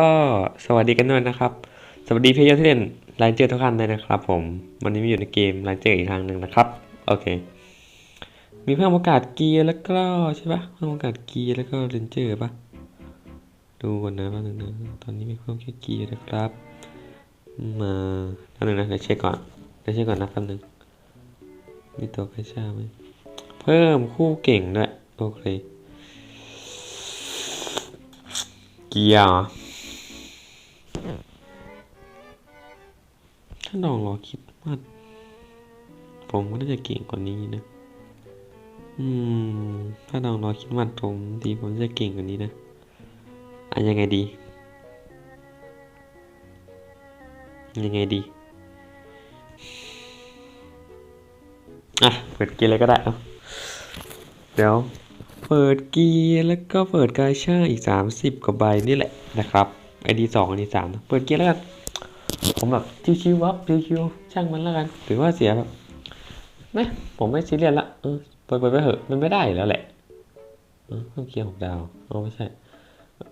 ก็สวัสดีกันด้วยนะครับ สวัสดีเพื่อนที่เล่นไลน์เจอร์ทุกท่านเลยนะครับผม วันนี้มาอยู่ในเกมไลน์เจอร์อีกครั้งหนึ่งนะครับ โอเค มีเพิ่มโอกาสเกียร์แล้วก็ใช่ปะเพิ่มโอกาสเกียร์แล้วก็เรนเจอร์ปะดูก่อนนะแป๊บนึงนะตอนนี้มีเพิ่มแค่เกียร์นะครับ มาแป๊บนึงนะเดี๋ยวเช็คก่อนเดี๋ยวเช็คก่อนนะแป๊บนึง มีตัวกระชาไหมเพิ่มคู่เก่งด้วยโอเค เกียร์าลองรอคิดว่าผมก็น่าจะเก่งกว่านี้นะ อืม ถ้าลองรอคิดว่าผมดีผมจะเก่งกว่านี้นะอะยังไงดี ยังไงดี อะ เปิดเกียร์เลยก็ได้เอาเดี๋ยว เปิดเกียร์แล้วก็เปิดกาชาอีกสามสิบกว่าใบนี่แหละนะครับไอดีสองไอดีสามเปิดเกียร์แล้วกัน ผมแบบชิวๆวับชิวๆช่างมันแล้วกันถือว่าเสียแบบไม่ผมไม่ซีเรียสละเออเปิดเปิดไปเถอะมันไม่ได้แล้วแหละเออต้องเกียร์หกดาวอ๋อไม่ใช่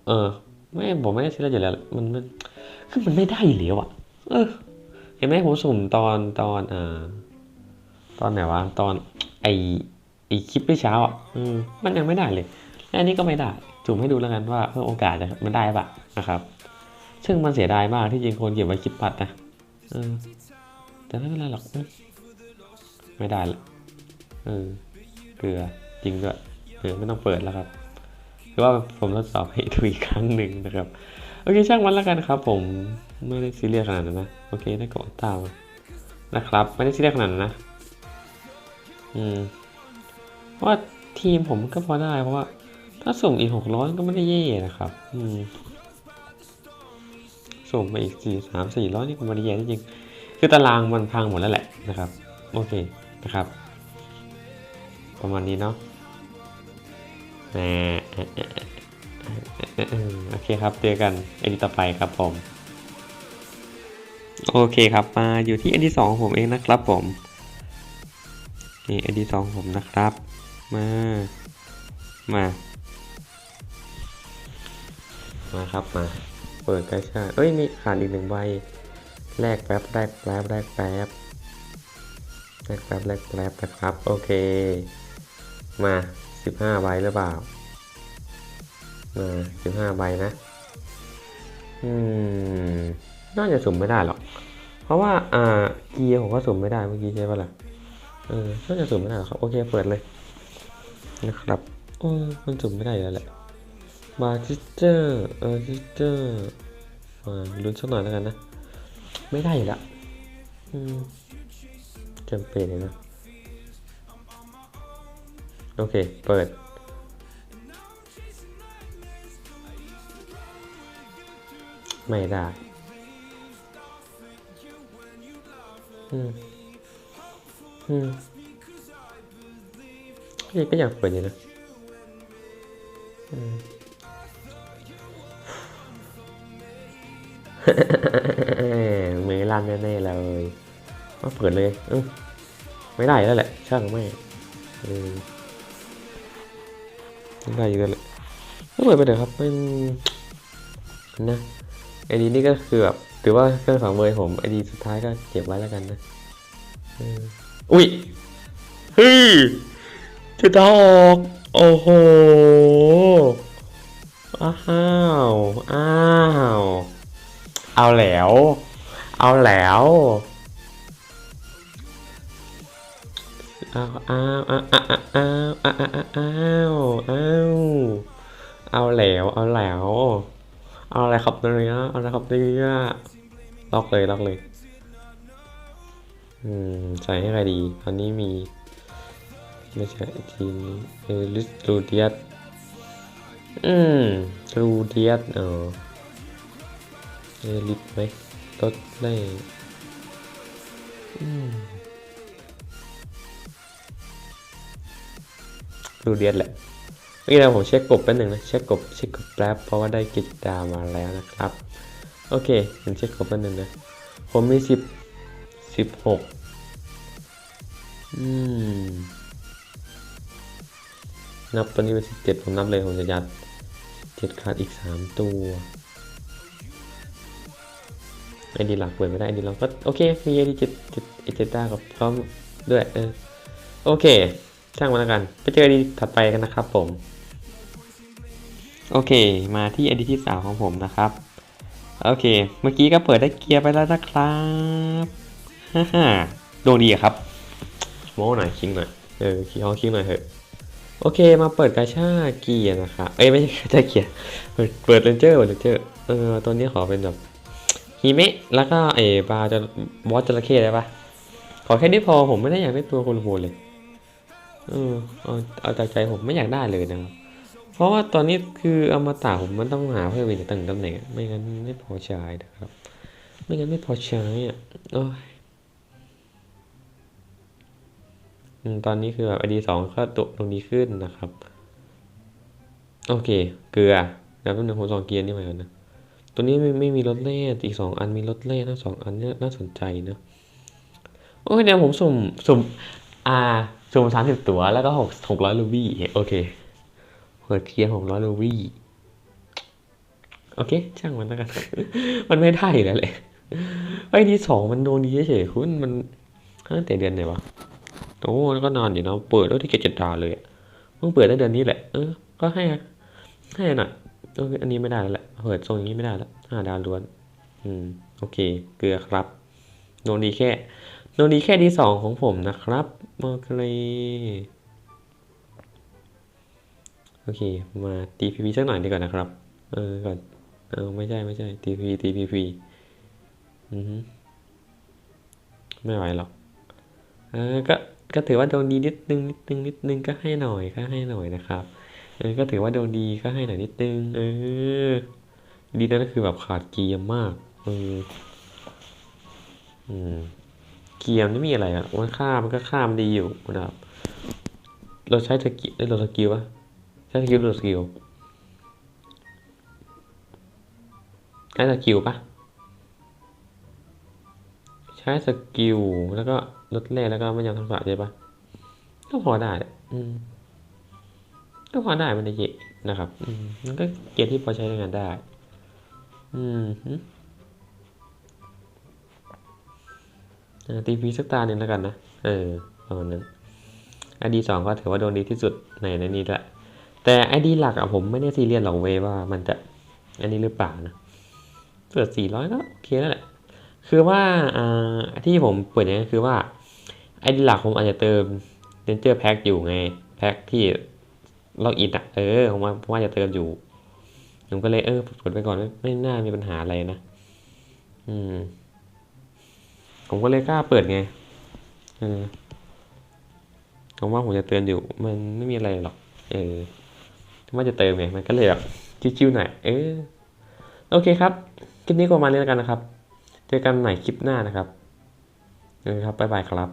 เออไม่ผมไม่ได้ซีเรียสอยู่แล้วมันมันคือมันไม่ได้อยู่แล้วอะ เออ เห็นไหมผมสุ่มตอนตอนอ่าตอนไหนวะตอนไอไอคลิปที่เช้าอะอืมมันยังไม่ได้เลยและอันนี้ก็ไม่ได้จุ่มให้ดูแล้วกันว่าเพิ่มโอกาสจะมันได้ปะนะครับ ซึ่งมันเสียดายมากที่จริงควรเก็บไว้คลิปปัดนะเออแต่ไม่เป็นไรหรอกไม่ได้ละเออเกลือจริงด้วยเกลือไม่ต้องเปิดแล้วครับคือว่าผมทดสอบให้ดูอีกครั้งหนึ่งนะครับ โอเคช่างมันแล้วกันครับ ผมไม่ได้ซีเรียสขนาดนั้นนะโอเคได้กดตามนะครับไม่ได้ซีเรียสขนาดนั้นนะอืมว่าทีมผมก็พอได้เพราะว่า ถ้าส่งอีกหกร้อยก็ไม่ได้แย่นะครับ อืม ส่งมาอีกสี่สามสี่ร้อยนี่ก็ไม่ได้แย่จริงๆคือตารางมันพังหมดแล้วแหละนะครับ โอเคนะครับ ประมาณนี้เนาะโอเคครับ เจอกันไอดีต่อไปครับผม โอเคครับ มาอยู่ที่ไอดีสองของผมเองนะครับผม นี่ไอดีสองผมนะครับ มา มา มาครับมา เปิดกระชาเอ้ยนี่ขาดอีกหนึ่งใบแลกแป๊บแลกแป๊บแลกแป๊บแลกแป๊บแลกแป๊บนะครับโอเค มาสิบห้าใบหรือเปล่ามาสิบห้าใบนะอืมน่าจะสุ่มไม่ได้หรอก เพราะว่าอ่าเกียร์ผมก็สุ่มไม่ได้เมื่อกี้ใช่ปะล่ะเออน่าจะสุ่มไม่ได้หรอกครับโอเคเปิดเลยนะครับโอ้มันสุ่มไม่ได้แล้วแหละ มาจิสเตอร์เออจิสเตอร์มาลุ้นสักหน่อยแล้วกันนะ ไม่ได้อยู่แล้วจำเป็นเลยนะ โอเค เปิด ไม่ได้อืมอืมนี่ก็อยากเปิดอยู่นะอืม มือลั่นแน่ๆเลยมาเปิดเลยเออไม่ได้แล้วแหละ ช่างไม่เออไม่ได้อยู่แล้วแหละก็เปิดไปเถอะครับมันนะไอดีนี่ก็คือแบบถือว่าเครื่องสองเบอร์ผมไอดีสุดท้ายก็เก็บไว้แล้วกันนะอออุ้ยเฮ้ยจะดอกโอ้โหอ้าวอ้าว เอาแล้ว เอาแล้วเอาเอาเอาเอาเอาเอาเอาเอาเอาเอาแล้วเอาแล้วเอาอะไรครับเนี่ยเอาอะไรครับเนี่ยล็อกเลยล็อกเลย อืมใส่ให้ใครดี ตอนนี้มี ไม่ใช่ทีนี้เอลิสลูเดียสอืมลูเดียสเออ เอลิสไหมลดได้อืมลูเดียสแหละนี่นะผมเช็คกบแป๊บหนึ่งนะเช็คกบเช็คกบแป๊บเพราะว่าได้กิจดาวมาแล้วนะครับ โอเคผมเช็คกบแป๊บหนึ่งนะผมมีสิบสิบหกอืมนับตัวนี้เป็นสิบเจ็ดผมนับเลยผมจะยัดเจ็ดขาดอีกสามตัว ไอดีหลักเปิดไม่ได้ไอดีเราก็โอเคมีไอดีเจ็ดเจ็ดเจ็ดด้ากับพร้อมด้วยเออโอเค ช่างมันแล้วกัน ไปเจอไอดีถัดไปกันนะครับผม โอเค มาที่ไอดีที่สามของผมนะครับ โอเค เมื่อกี้ก็เปิดได้เกียร์ไปแล้วนะครับฮ่าฮ่าดวงดีอะครับโม้หน่อยคิงหน่อยเออคิงเขาคิงหน่อยเถอะโอเค มาเปิดกาชาเกียร์นะครับเอ้ยไม่ใช่กาชาเกียร์เปิดเปิดเรนเจอร์เปิดเรนเจอร์เออตัวนี้ขอเป็นแบบ ฮิเมะแล้วก็เอบาจะบอสจระเข้ได้ปะขอแค่นี้พอผมไม่ได้อยากได้ตัวคนโหดเลยเออเอาเอาจากใจผมไม่อยากได้เลยนะครับ เพราะว่าตอนนี้คืออมตะผมมันต้องหาเพิ่มอีกตั้งตำแหน่งไม่งั้นไม่พอใช้นะครับ ไม่งั้นไม่พอใช้อะโอ้ยตอนนี้คือแบบไอดีสองก็ตกตรงนี้ขึ้นนะครับ โอเค เกลือแล้วเป็นหนึ่งผมสองเกียร์นี่มาก่อนนะ ตัวนี้ไม่ไม่มีรถเล่อีกสองอันมีรถเล่ทั้งสองอันเนี่ยน่าสนใจนะโอ้ยเดี๋ยวผมสุ่มสุ่มอ่าสุ่มสามสิบตัวแล้วก็หกหกร้อยลูบี้โอเคเปิดเกียร์หกร้อยลูบี้โอเค ช่างมันแล้วกัน มันไม่ได้แล้วแหละไอ้ที่สองมันโดนดีเฉยๆคุณมันตั้งแต่เดือนไหนวะโอ้แล้วก็นานอยู่นะเปิดแล้วที่เกตเจ็ดาเลยเพิ่งเปิดได้เดือนนี้แหละเออก็ให้ให้หน่อย เอออันนี้ไม่ได้แล้วแหละเปิดทรงอย่างนี้ไม่ได้แล้วห้าดาวล้วน อืม โอเค เกลือครับโนดีแค่โนดีแค่ดีสองของผมนะครับโอเคโอเค มาตี PVP สักหน่อยดีกว่านะครับ เออ ก่อน เออ ไม่ใช่ ไม่ใช่ ตี PVP ตี PVP อือไม่ไหวหรอก เออ ก็ ก็ถือว่าโดนดีนิดนึงนิดนึงนิดนึงก็ให้หน่อย ก็ให้หน่อยนะครับ เออก็ถือว่าโดนดีก็ให้หน่อยนิดนึง เออ ดีนั่นก็คือแบบขาดเกียร์มาก เออ อืม เกียร์ไม่มีอะไรอะมันค่ามันก็ค่ามดีอยู่นะครับเราใช้สกิลเราสกิลปะใช้สกิลหรือสกิลใช้สกิลปะใช้สกิลแล้วก็ลดแร่แล้วก็ไม่ยอมทักษะใช่ปะก็พอได้อืม ก็พอได้มันได้เยอะนะครับอืมันก็เกียร์ที่พอใช้งานได้ อืมตีพีสักตาหนึ่งแล้วกันนะ เออประมาณนั้นไอดีสองก็ถือว่าโดนดีที่สุดในในนี้ละแต่ไอดีหลักอะผมไม่ได้ซีเรียสหรอกเวว่ามันจะอันนี้หรือเปล่านะเปิดสี่ร้อยก็โอเคแล้วแหละ คือว่าอ่าที่ผมเปิดอย่างนี้คือว่าไอดีหลักผมอาจจะเติมเ a นเจอร์แพ็กอยู่ไง แพ็กที่ ล็อกอินอะเออผมว่าว่าจะเติมอยู่ผมก็เลยเออกดไปก่อนไม่ไม่น่ามีปัญหาอะไรนะอืม ผมก็เลยกล้าเปิดไงเออผมว่าผมจะเตือนอยู่ มันไม่มีอะไรหรอก เออว่าจะเติมไงมันก็เลยแบบชิวๆหน่อยเออโอเคครับคลิปนี้ก็ประมาณนี้แล้วกันนะครับ เจอกันใหม่คลิปหน้านะครับเออครับบ๊ายบายครับ